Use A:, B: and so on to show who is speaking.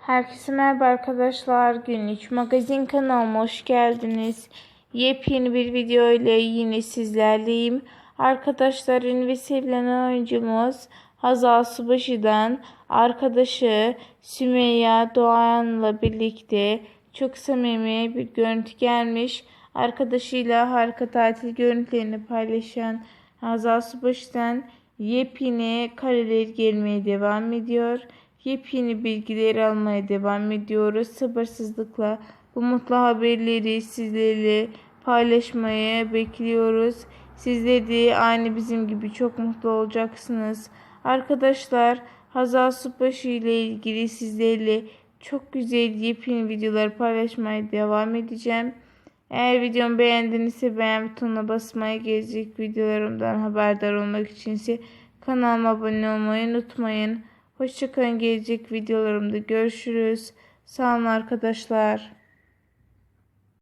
A: Herkese merhaba arkadaşlar. Günlük magazin kanalıma hoş geldiniz. Yepyeni bir video ile yine sizlerleyim. Arkadaşlar ünlü ve sevilen oyuncumuz Hazal Subaşı'dan arkadaşı Sümeyye Doğan'la birlikte çok samimi bir görüntü gelmiş. Arkadaşıyla harika tatil görüntülerini paylaşan Hazal Subaşı'dan yepyeni kareler gelmeye devam ediyor. Yepyeni bilgiler almaya devam ediyoruz. Sabırsızlıkla bu mutlu haberleri sizlerle paylaşmaya bekliyoruz. Sizler de aynı bizim gibi çok mutlu olacaksınız. Arkadaşlar Hazal Subaşı ile ilgili sizlerle çok güzel yepyeni videolar paylaşmaya devam edeceğim. Eğer videomu beğendinizse beğen butonuna basmayı, gelecek videolarımdan haberdar olmak içinse kanalıma abone olmayı unutmayın. Hoşçakalın gelecek videolarımda görüşürüz. Sağ olun arkadaşlar.